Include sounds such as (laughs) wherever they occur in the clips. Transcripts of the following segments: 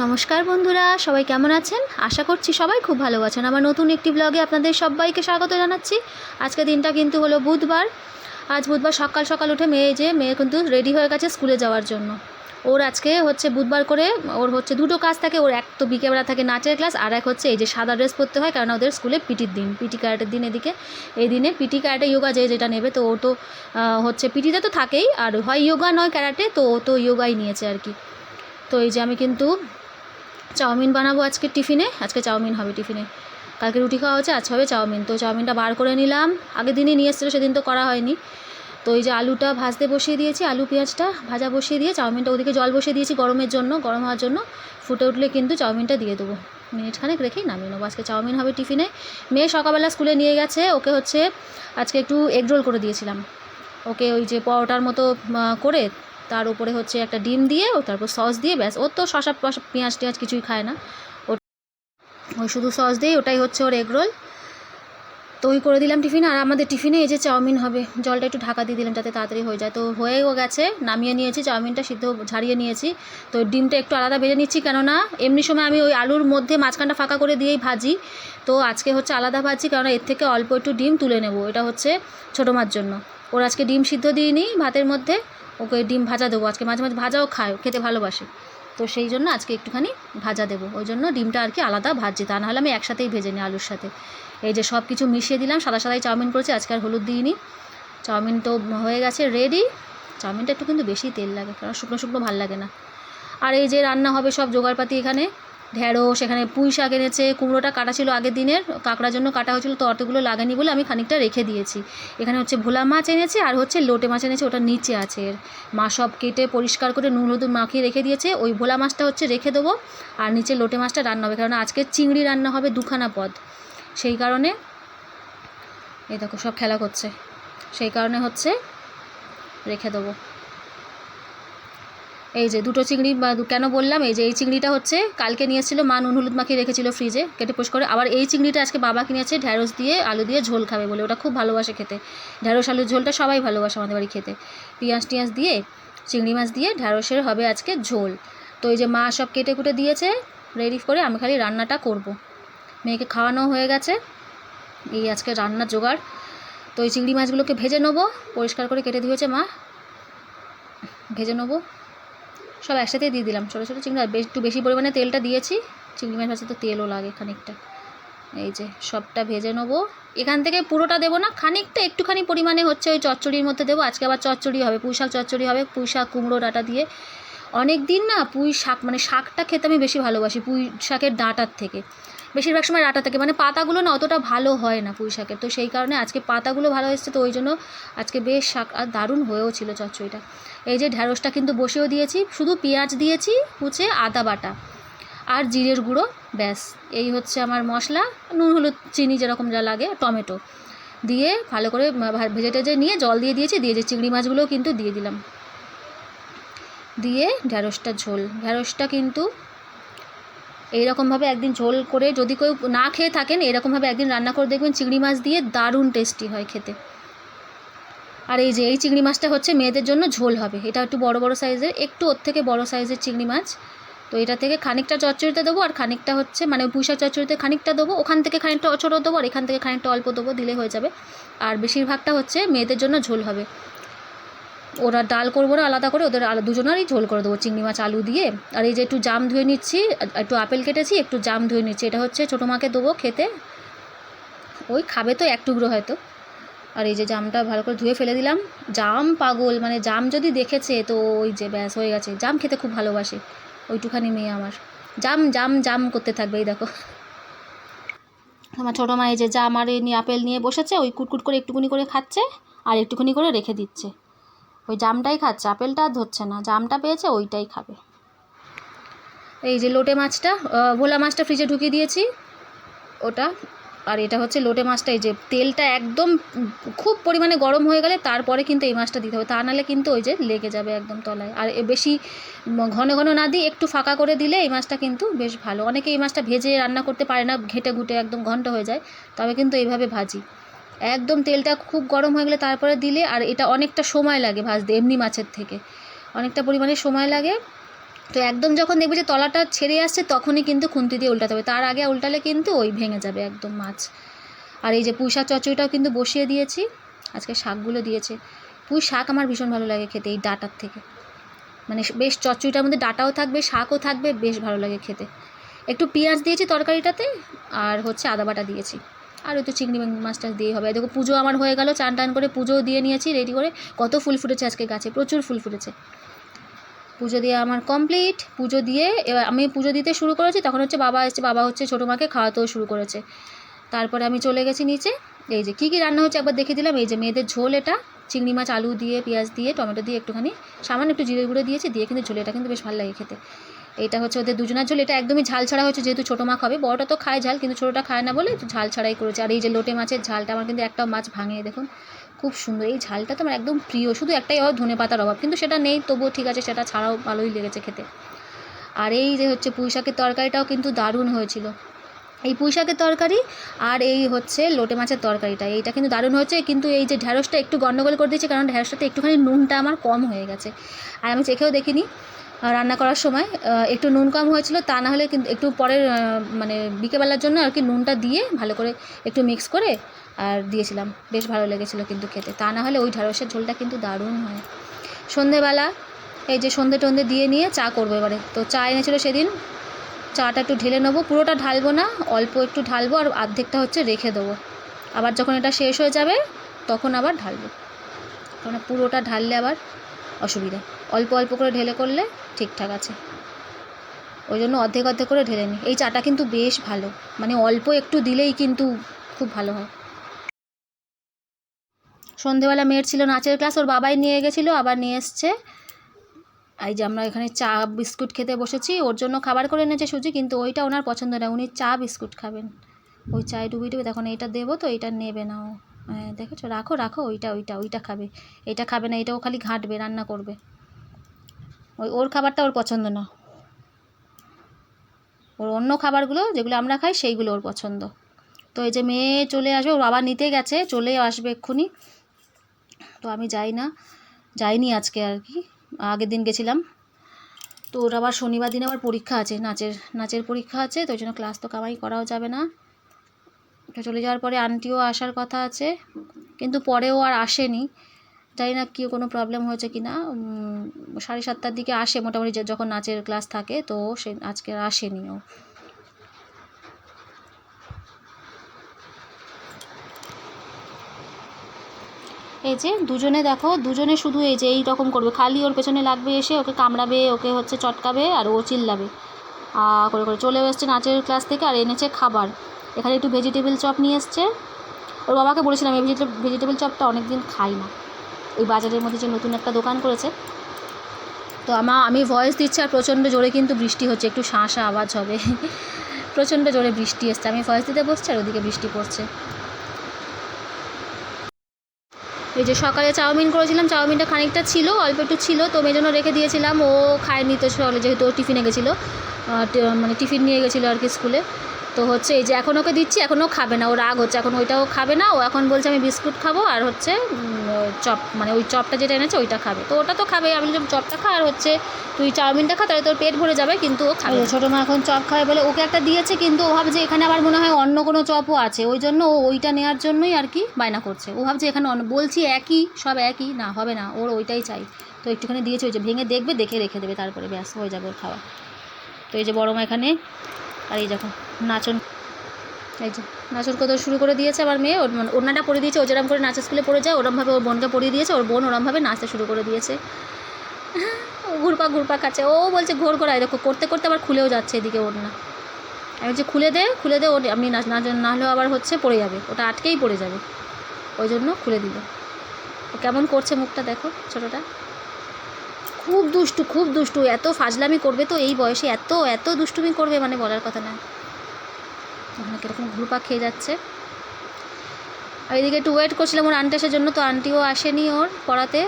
নমস্কার বন্ধুরা, সবাই কেমন আছেন? আশা করছি সবাই খুব ভালো আছেন। আমার নতুন একটি ব্লগে আপনাদের সবাইকে স্বাগত জানাচ্ছি। আজকে দিনটা কিন্তু হলো বুধবার। আজ বুধবার সকাল সকাল উঠে মেয়ে যে, মেয়ে কিন্তু রেডি হয়ে গেছে স্কুলে যাওয়ার জন্য। ওর আজকে হচ্ছে বুধবার করে ওর হচ্ছে দুটো কাজ থাকে। ওর এক তো বিকেলবেলা থাকে নাচের ক্লাস আর এক হচ্ছে এই যে সাদা ড্রেস পরতে হয়, কারণ ওদের স্কুলে পিটির দিন। পিটি ক্যারেটের দিন এদিকে। এই দিনে পিটি ক্যারেটে যোগা যে যেটা নেবে, তো ও তো হচ্ছে পিটিতে তো থাকেই। আর হয় যোগা নয় ক্যারাটে তো ও তো যোগাই নিয়েছে আর কি। তো এই যে আমি কিন্তু চাউমিন বানাবো আজকে টিফিনে। আজকে চাউমিন হবে টিফিনে। কালকে রুটি খাওয়া হচ্ছে, আজ হবে চাউমিন। তো চাউমিনটা বার করে নিলাম। আগের দিনই নিয়ে এসেছিল, সেদিন তো করা হয়নি। তো এই যে আলুটা ভাজতে বসিয়ে দিয়েছি, আলু, পেঁয়াজটা ভাজা বসিয়ে দিয়ে চাউমিনটা ওদিকে জল বসিয়ে দিয়েছি গরমের জন্য, গরম হওয়ার জন্য। ফুটে উঠলে কিন্তু চাউমিনটা দিয়ে দেবো। মিনিট খানেক রেখেই নামিয়ে নেব। আজকে চাউমিন হবে টিফিনে। মেয়ে সকালবেলা স্কুলে নিয়ে গেছে, ওকে হচ্ছে আজকে একটু এগরোল করে দিয়েছিলাম। ওকে ওই যে পরোটার মতো করে তার উপরে হচ্ছে একটা ডিম দিয়ে ও তারপর সস দিয়ে ব্যাস। ওর তো শসা পশা- পেঁয়াজ টেঁয়াজ কিছুই খায় না। ও শুধু সস দিয়ে ওটাই হচ্ছে ওর এগ রোল। তো ওই করে দিলাম টিফিন। আর আমাদের টিফিনে এই যে চাউমিন হবে, জলটা একটু ঢাকা দিয়ে দিলাম যাতে তাড়াতাড়ি হয়ে যায়। তো হয়েও গেছে, নামিয়ে নিয়েছি, চাউমিনটা সিদ্ধ ঝাড়িয়ে নিয়েছি। তো ডিমটা একটু আলাদা ভেজে নিচ্ছি, কেননা এমনি সময় আমি ওই আলুর মধ্যে মাঝখানটা ফাঁকা করে দিয়েই ভাজি। তো আজকে হচ্ছে আলাদা ভাজি, কেননা এর থেকে অল্প একটু ডিম তুলে নেব। এটা হচ্ছে ছোটো মার জন্য। ওর আজকে ডিম সিদ্ধ দিইনি ভাতের মধ্যে। ওকে ডিম ভাজা দেবো। আজকে মাঝে মাঝে ভাজাও খায়, খেতে ভালোবাসে। তো সেই জন্য আজকে একটুখানি ভাজা দেবো। ওই জন্য ডিমটা আর কি আলাদা ভাজছি। তা নাহলে আমি একসাথেই ভেজে নিই আলুর সাথে। এই যে সব কিছু মিশিয়ে দিলাম, সাদা সাদাই চাউমিন করেছি, আজকে আর হলুদ দিইনি। চাউমিন তো হয়ে গেছে রেডি চাউমিনটা একটু কিন্তু বেশি তেল লাগে, কারণ শুকনো শুকনো ভালো লাগে না। আর এই যে রান্না হবে সব জোগাড়পাতি এখানে। ঢেঁড়স এখানে পুঁই শাক এনেছে, কুমড়োটা কাটা ছিল আগের দিনের, কাঁকড়ার জন্য কাটা হয়েছিল, তো অতগুলো লাগেনি বলে আমি খানিকটা রেখে দিয়েছি। এখানে হচ্ছে ভোলা মাছ এনেছে আর হচ্ছে লোটে মাছ এনেছে, ওটা নিচে আছে। মা সব কেটে পরিষ্কার করে নুন হলুদ মাখিয়ে রেখে দিয়েছে, ওই ভোলা মাছটা হচ্ছে রেখে দেবো আর নিচে লোটে মাছটা রান্না হবে কারণ আজকে চিংড়ি রান্না হবে দুখানা পদ। সেই কারণে, এই দেখো সব খেলা করছে, সেই কারণে হচ্ছে রেখে দেবো। এই যে দুটো চিংড়ি কেন বললাম? এই যে এই চিংড়িটা হচ্ছে কালকে নিয়ে এসেছিল মা নুন হলুদ মাখিয়ে রেখেছিল ফ্রিজে কেটে পোষ করে। আবার এই চিংড়িটা আজকে বাবা কিনেছে ঢ্যাঁড়স দিয়ে আলু দিয়ে ঝোল খাবে বলে। ওটা খুব ভালোবাসে খেতে। ঢ্যাঁড়স আলুর ঝোলটা সবাই ভালোবাসে আমাদের বাড়ি খেতে। পেঁয়াজ টিয়াজ দিয়ে, চিংড়ি মাছ দিয়ে ঢ্যাঁড়সের হবে আজকে ঝোল। তো এই যে মা সব কেটে কুটে দিয়েছে রেডি করে আমি খালি রান্নাটা করব। মেয়েকে খাওয়ানো হয়ে গেছে। এই আজকে রান্নার জোগাড়। তো এই চিংড়ি মাছগুলোকে ভেজে নেব। পরিষ্কার করে কেটে দিয়েছে মা। ভেজে নেব। সব একসাথে দিয়ে দিলাম। ছোটো ছোটো চিংড়ি আর বেশ- একটু বেশি পরিমাণে তেলটা দিয়েছি। চিংড়ি মাছ আছে তো তেলও লাগে খানিকটা। এই যে, সবটা ভেজে নেব। এখান থেকে পুরোটা দেবো না, খানিকটা একটুখানি পরিমাণে হচ্ছে ওই চচ্চড়ির মধ্যে দেবো। আজকে আবার চচ্চড়ি হবে, পুঁইশাক চচ্চড়ি হবে। পুঁইশাক কুমড়ো ডাটা দিয়ে অনেক দিন না পুঁই শাক মানে শাকটা খেতে আমি বেশি ভালোবাসি, পুঁই শাকের ডাঁটার থেকে। বেশিরভাগ সময় ডাঁটা থেকে মানে পাতাগুলো না অতটা ভালো হয় না পুঁই শাকের। তো সেই কারণে আজকে পাতাগুলো ভালো এসেছে তো ওই জন্য আজকে বেশ শাক আর দারুণ হয়েও ছিল চচ্চড়িটা। এই যে ঢ্যাঁড়সটা কিন্তু বসেও দিয়েছি, শুধু পেঁয়াজ দিয়েছি কুচে আদা বাটা আর জিরের গুঁড়ো, ব্যাস। এই হচ্ছে আমার মশলা, নুন, হলুদ, চিনি যেরকম যা লাগে, টমেটো। দিয়ে ভালো করে ভেজে টেজে নিয়ে জল দিয়ে দিয়েছি, দিয়ে যে চিংড়ি মাছগুলোও কিন্তু দিয়ে দিলাম। দিয়ে ঢ্যাঁড়সটা ঝোল। ঢ্যাঁড়সটা কিন্তু এইরকমভাবে একদিন ঝোল করে যদি কেউ না খেয়ে থাকেন এরকমভাবে একদিন রান্না করে দেখবেন চিংড়ি মাছ দিয়ে দারুণ টেস্টি হয় খেতে। আর এই যে এই চিংড়ি মাছটা হচ্ছে মেয়েদের জন্য ঝোল হবে। এটা একটু বড় বড় সাইজের, একটু ওর থেকে বড় সাইজের চিংড়ি মাছ। তো এটা থেকে খানিকটা চচ্চড়িতে দেবো আর খানিকটা হচ্ছে মানে পুঁইশাক চচ্চড়িতে খানিকটা দেবো। ওখান থেকে খানিকটা ছোটো দেবো আর এখান থেকে খানিকটা অল্প দেবো, দিলে হয়ে যাবে। আর বেশিরভাগটা হচ্ছে মেয়েদের জন্য ঝোল হবে। ওরা ডাল করব না, আলাদা করে ওদের আলাদা দুজনেরই ঝোল করে দেবো, চিংড়ি মাছ, আলু দিয়ে। আর এই যে একটু জাম ধুয়ে নিচ্ছি, একটু আপেল কেটেছি, একটু জাম ধুয়ে নিচ্ছি। এটা হচ্ছে ছোটো মাকে দেবো খেতে। ওই খাবে তো এক টুকরো হয়তো। আর এই যে জামটা ভালো করে ধুয়ে ফেলে দিলাম। জাম পাগল মানে জাম যদি দেখেছে, তো ওই যে ব্যাস হয়ে গেছে। জাম খেতে খুব ভালোবাসে, ওইটুখানি মেয়ে আমার। জাম জাম জাম করতে থাকবে, এই দেখো। আমার ছোটো মা এই যে জাম আর আপেল নিয়ে বসেছে, ওই কুটকুট করে একটুকুনি করে খাচ্ছে, আর একটুখানি করে রেখে দিচ্ছে। ওই জামটাই খাচ্ছে, আপেলটা আর ধরছে না, জামটা পেয়েছে, ওইটাই খাবে। এই যে লোটে মাছটা ভোলা মাছটা ফ্রিজে ঢুকিয়ে দিয়েছি, ওটা, আর এটা হচ্ছে লোটে মাছটা, এই যে তেলটা একদম খুব পরিমাণে গরম হয়ে গেলে তারপরে কিন্তু এই মাছটা দিতে হবে, তা নাহলে কিন্তু ওই যে লেগে যাবে একদম তলায়। আর বেশি ঘন ঘন না দিয়ে একটু ফাঁকা করে দিলে এই মাছটা কিন্তু বেশ ভালো। অনেকে এই মাছটা ভেজে রান্না করতে পারে না ঘেটে ঘুটে একদম ঘন্ট হয়ে যায়, তবে কিন্তু এইভাবে ভাজি। একদম তেলটা খুব গরম হয়ে গেলে তারপরে দিলে আর এটা অনেকটা সময় লাগে ভাজতে, এমনি মাছের থেকে। অনেকটা পরিমাণে সময় লাগে। তো একদম যখন দেখবে যে তলাটা ছেড়ে আসছে, তখনই কিন্তু খুন্তি দিয়ে উল্টাতে হবে। তার আগে উল্টালে কিন্তু ওই ভেঙে যাবে একদম মাছ। আর এই যে পুঁই শাক কিন্তু বসিয়ে দিয়েছি। আজকে শাকগুলো দিয়েছে। পুঁই শাক আমার ভীষণ ভালো লাগে খেতে এই ডাটার থেকে। মানে বেশ চচ্চড়িটার মধ্যে ডাটাও থাকবে, শাকও থাকবে, বেশ ভালো লাগে খেতে। একটু পেঁয়াজ দিয়েছি তরকারিটাতে, আর হচ্ছে আদা বাটা দিয়েছি। আর ওই তো চিংড়ি মাছটা দিয়ে হবে। দেখো পুজো আমার হয়ে গেল, চান টান করে পুজোও দিয়ে নিয়েছি রেডি করে। কত ফুল ফুটেছে আজকে গাছে, প্রচুর ফুল ফুটেছে। পুজো দিয়ে আমার কমপ্লিট পুজো দিয়ে এবার আমি পুজো দিতে শুরু করেছি, তখন হচ্ছে বাবা এসছে, বাবা হচ্ছে ছোটো মাকে খাওয়াতেও শুরু করেছে। তারপরে আমি চলে গেছি নিচে। এই যে কী কী রান্না হচ্ছে একবার দেখে দিলাম, এই যে মেয়েদের ঝোল এটা। চিংড়ি মাছ, আলু দিয়ে, পেঁয়াজ দিয়ে, টমেটো দিয়ে একটুখানি, সামান্য একটু জিরে গুঁড়ো দিয়েছি, দিয়ে কিন্তু ঝোল, এটা কিন্তু বেশ ভালো লাগে খেতে। এটা হচ্ছে ওদের দুজনের ঝোল, এটা একদমই ঝাল ছাড়া হয়েছে, যেহেতু ছোটো মা খাবে। বড়টা তো খায় ঝাল, কিন্তু ছোটোটা খায় না বলে ঝাল ছাড়াই করেছে। আর এই যে লোটে মাছের ঝালটা আমার কিন্তু একটাও মাছ ভাঙিয়ে দেখুন। খুব সুন্দর। এই ঝালটা তো আমার একদম প্রিয়, শুধু একটাই অভাব ধনে পাতার অভাব, কিন্তু সেটা নেই, তবুও ঠিক আছে, সেটা ছাড়াও ভালোই লেগেছে খেতে। আর এই যে হচ্ছে পুঁই শাকের তরকারিটাও কিন্তু দারুণ হয়েছিল। এই পুঁই শাকের তরকারি আর এই হচ্ছে লোটে মাছের তরকারিটা, এইটা কিন্তু দারুণ হয়েছে, কিন্তু এই যে ঢ্যাঁড়সটা একটু গণ্ডগোল করে দিয়েছি, কারণ ঢ্যাঁড়সটাতে একটুখানি নুনটা আমার কম হয়ে গেছে। আর আমি চেখেও দেখিনি রান্না করার সময় একটু নুন কম হয়েছিল, তা না হলে কিন্তু একটু পরের মানে বিকেবেলার জন্য আর কি নুনটা দিয়ে ভালো করে একটু মিক্স করে আর দিয়েছিলাম। বেশ ভালো লেগেছিলো কিন্তু খেতে। তা না হলে ওই ঢ্যাঁড়সের ঝোলটা কিন্তু দারুণ হয়। সন্ধেবেলা এই যে সন্ধে টন্ধে দিয়ে নিয়ে চা করব এবারে। তো চা এনেছিল সেদিন। চাটা একটু ঢেলে নেব। পুরোটা ঢালবো না, অল্প একটু ঢালবো আর অর্ধেকটা হচ্ছে রেখে দেবো। আবার যখন এটা শেষ হয়ে যাবে, তখন আবার ঢালবো। কারণ পুরোটা ঢাললে আবার অসুবিধা। অল্প অল্প করে ঢেলে করলে ঠিকঠাক আছে। ওই জন্য অর্ধেক অর্ধেক করে ঢেলে নিই এই চাটা কিন্তু বেশ ভালো। মানে অল্প একটু দিলেই কিন্তু খুব ভালো হয়। সন্ধেবেলা মেয়ের ছিল নাচের ক্লাস, ওর বাবাই নিয়ে গেছিল, আবার নিয়ে এসছে। এই যে আমরা এখানে চা, বিস্কুট খেতে বসেছি, ওর জন্য খাবার করে এনেছে সুজি, কিন্তু ওইটা ওনার পছন্দ না উনি চা, বিস্কুট খাবেন। ওই চায় ডুবি ডুবি তখন এইটা দেবো তো, এইটা নেবে না ও। হ্যাঁ দেখেছ? রাখো রাখো, ওইটা ওইটা ওইটা খাবে। এটা খাবে না, এটাও খালি ঘাঁটবে, রান্না করবে। ওই ওর খাবারটা ওর পছন্দ না। ওর অন্য খাবারগুলো যেগুলো আমরা খাই সেইগুলো ওর পছন্দ। তো এই যে মেয়ে চলে আসবে, ওর বাবা নিতে গেছে, চলে আসবে এক্ষুনি। তো আমি যাই না, যাইনি আজকে আর কি, আগের দিন গেছিলাম। তো ওর আবার শনিবার দিন আবার পরীক্ষা আছে, নাচের নাচের পরীক্ষা আছে, তো ওই জন্য ক্লাস তো কামাই করাও যাবে না। তো চলে যাওয়ার পরে আন্টিও আসার কথা আছে, কিন্তু পরেও আর আসেনি। জানি না কি কোনো প্রবলেম হয়েছে কি না সাড়ে সাতটার দিকে আসে মোটামুটি যখন নাচের ক্লাস থাকে, তো সে আজকে আসেনি ও। এই যে দুজনে দেখো, দুজনে শুধু এই যে এই রকম করবে। খালি ওর পেছনে লাগবে এসে ওকে কামড়াবে, ওকে হচ্ছে চটকাবে আর ও চিল্লাবে। করে করে চলে এসছে নাচের ক্লাস থেকে আর এনেছে খাবার। এখানে একটু ভেজিটেবল চপ নিয়ে এসছে। ওর বাবাকে বলেছিলাম, এই ভেজিটেবল চপটা অনেক দিন খাই না। ওই বাজারের মধ্যে যে নতুন একটা দোকান করেছে। তো আমা, আমি ভয়েস দিচ্ছি আর প্রচণ্ড জোরে কিন্তু বৃষ্টি হচ্ছে, একটু শাঁসা আওয়াজ হবে। (laughs) প্রচণ্ড জোরে বৃষ্টি এসছে, আমি ভয়েস দিতে বসছি আর ওদিকে বৃষ্টি পড়ছে। এই যে সকালে চাউমিন করেছিলাম, চাউমিনটা খানিকটা ছিল, অল্প একটু ছিল, তো মেয়ে জন্য রেখে দিয়েছিলাম, ও খায়নি তো সকালে, যেহেতু ও টিফিনে গেছিল মানে টিফিন নিয়ে গেছিল আর কি স্কুলে। তো হচ্ছে এই যে এখন ওকে দিচ্ছি এখন ও খাবে না। ও রাগ হচ্ছে এখন ওইটাও খাবে না। ও এখন বলছে আমি বিস্কুট খাব আর হচ্ছে চপ মানে ওই চপটা যেটা এনেছে ওইটা খাবে। তো ওটা তো খাবে আমি বললাম চপটা খা আর হচ্ছে তুই চাউমিনটা খা তাহলে তোর পেট ভরে যাবে কিন্তু ও খাবে ছোটো মা এখন চপ খাবে বলে ওকে একটা দিয়েছে কিন্তু ও ভাবছে এখানে আবার মনে হয় অন্য কোনো চপও আছে। ওই জন্য ও ওইটা নেওয়ার জন্যই আর কি বায়না করছে। ও ভাবছে এখানে অন্য বলছি একই সব একই। না হবে না ওর ওইটাই চাই। তো একটুখানি দিয়েছে ওই যে ভেঙে দেখবে দেখে রেখে দেবে তারপরে ব্যাস হয়ে যাবে ওর খাওয়া। তো এই যে বড় মা এখানে আর এই দেখো। নাচন। এই যে, নাচন কত শুরু করে দিয়েছে আমার মেয়ে। ওর মানে ওড়নাটা পরিয়ে দিয়েছে, ও যেরকম করে নাচের স্কুলে পড়ে যায়, ওরমভাবে ওর বোনকে পরিয়ে দিয়েছে, ওর বোন ওরমভাবে নাচতে শুরু করে দিয়েছে। ও ঘুরপা ঘুরপা খাচ্ছে। ও বলছে, ঘোর ঘোরায় দেখো, করতে করতে আবার খুলেও যাচ্ছে এদিকে ওড়না। আমি বলছি, খুলে দে খুলে দে ওর আপনি নাচ না না হলেও আবার হচ্ছে পড়ে যাবে। ওটা আটকেই পড়ে যাবে। ওই জন্য খুলে দিল। কেমন করছে মুখটা দেখো, ছোটোটা। খুব দুষ্টু খুব দুষ্টু, এত ফাজলামি করবে তো এই বয়সে, এত এত দুষ্টুমি করবে মানে বলার কথা না ওখানে কীরকম ঘুরপাক খেয়ে যাচ্ছে। আর এদিকে একটু ওয়েট করছিলাম ওর আন্টি আসার জন্য, তো আন্টিও আসেনি ওর পড়াতে।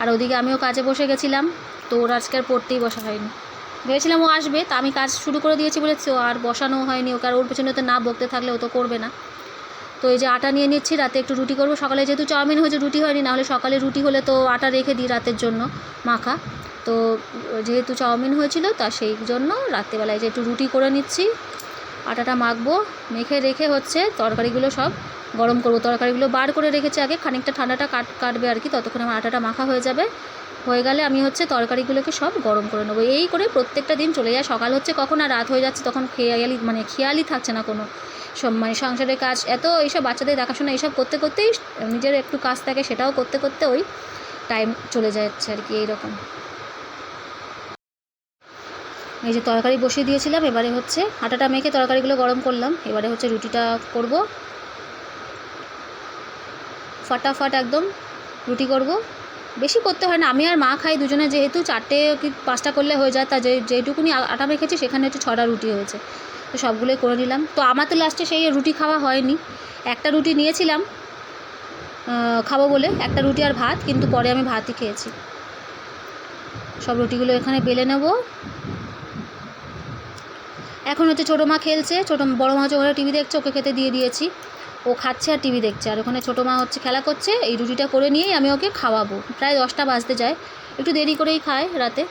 আর ওদিকে আমিও কাজে বসে গেছিলাম, তো ওর আজকে আর পড়তেই বসা হয়নি। ভেবেছিলাম ও আসবে, তা আমি কাজ শুরু করে দিয়েছি বলে ও আর বসানো হয়নি ওকে, আর ওর পেছনে তো না বকতে থাকলে ও তো করবে না। তো এই যে আটা নিয়ে নিচ্ছি, রাতে একটু রুটি করব। সকালে যেহেতু চাউমিন হয়েছে, রুটি হয়নি নাহলে সকালে রুটি হলে তো আটা রেখে দিই রাতের জন্য মাখা। তো যেহেতু চাউমিন হয়েছিল, তা সেই জন্য রাত্রেবেলায় যে একটু রুটি করে নিচ্ছি আটাটা মাখবো, মেখে রেখে হচ্ছে তরকারিগুলো সব গরম করব। তরকারিগুলো বার করে রেখেছি আগে, খানিকটা ঠান্ডাটা কাট, কাটবে আর কি, ততক্ষণ আমার আটাটা মাখা হয়ে যাবে। হয়ে গেলে আমি হচ্ছে তরকারিগুলোকে সব গরম করে নেব। এই করে প্রত্যেকটা দিন চলে যায়। সকাল হচ্ছে কখন আর রাত হয়ে যাচ্ছে তখন খেয়ালি মানে খেয়ালই থাকছে না কোনো। মানে সংসারের কাজ, এত এইসব বাচ্চাদের দেখাশোনা এইসব করতে করতেই নিজের একটু কাজ থাকে সেটাও করতে করতে ওই টাইম চলে যাচ্ছে আর কি, এইরকম। এই যে তরকারি বসিয়ে দিয়েছিলাম, এবারে হচ্ছে আটাটা মেখে তরকারিগুলো গরম করলাম। এবারে হচ্ছে রুটিটা করব। ফাটাফাট একদম রুটি করব। বেশি করতে হয় না, আমি আর মা খাই দুজনে, যেহেতু চারটে কি পাঁচটা করলে হয়ে যায়, তা যে যেটুকুনি আটা মেখেছি সেখানে হচ্ছে ছটা রুটি হয়েছে। তো সবগুলোই করে নিলাম। তো আমার তো লাস্টে সেই রুটি খাওয়া হয়নি। একটা রুটি নিয়েছিলাম খাব বলে, একটা রুটি আর ভাত, কিন্তু পরে আমি ভাতই খেয়েছি। সব রুটিগুলো এখানে বেলে নেব। এখন হচ্ছে ছোটো মা খেলছে, ছোটো বড়ো মা হচ্ছে টিভি দেখছে, ওকে খেতে দিয়ে দিয়েছি। ও খাচ্ছে আর টিভি দেখছে। আর ওখানে ছোটো মা হচ্ছে খেলা করছে, এই রুটিটা করে নিয়েই আমি ওকে খাওয়াবো। প্রায় দশটা বাজতে যায়। একটু দেরি করেই খায় রাতে।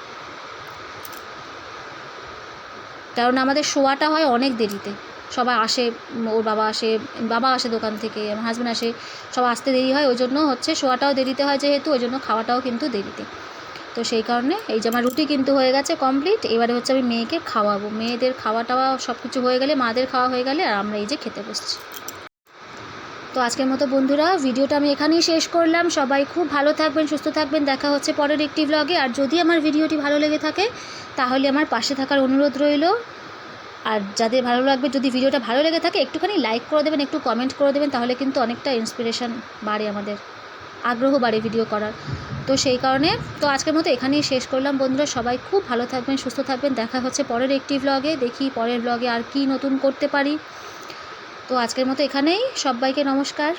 কারণ আমাদের শোয়াটা হয় অনেক দেরিতে। সবাই আসে, ওর বাবা আসে বাবা আসে দোকান থেকে, আমার হাজব্যান্ড আসে, সব আসতে দেরি হয়। ওই জন্য হচ্ছে শোয়াটাও দেরিতে হয় যেহেতু, ওই জন্য খাওয়াটাও কিন্তু দেরিতে। তো সেই কারণে এই যে আমার রুটি কিন্তু হয়ে গেছে কমপ্লিট এবারে হচ্ছে আমি মেয়েকে খাওয়াবো। মেয়েদের খাওয়া টাওয়া সব কিছু হয়ে গেলে, মাদের খাওয়া হয়ে গেলে আর আমরা এই যে খেতে বসছি। তো আজকের মতো বন্ধুরা, ভিডিওটা আমি এখানেই শেষ করলাম। সবাই খুব ভালো থাকবেন, সুস্থ থাকবেন। দেখা হচ্ছে পরের একটি ব্লগে আর যদি আমার ভিডিওটি ভালো লেগে থাকে, তাহলে আমার পাশে থাকার অনুরোধ রইল। আর যাদের ভালো লাগবে, যদি ভিডিওটা ভালো লেগে থাকে, একটুখানি লাইক করে দেবেন, একটু কমেন্ট করে দেবেন, তাহলে কিন্তু অনেকটা ইন্সপিরেশন বাড়ে আমাদের। আগ্রহ বাড়ে ভিডিও করার। তো সেই কারণে তো আজকের মতো এখানেই শেষ করলাম। বন্ধুরা, সবাই খুব ভালো থাকবেন, সুস্থ থাকবেন। দেখা হচ্ছে পরের একটি ব্লগে দেখি পরের ব্লগে আর কি নতুন করতে পারি। তো আজকের মতো এখানেই। সবাইকে নমস্কার।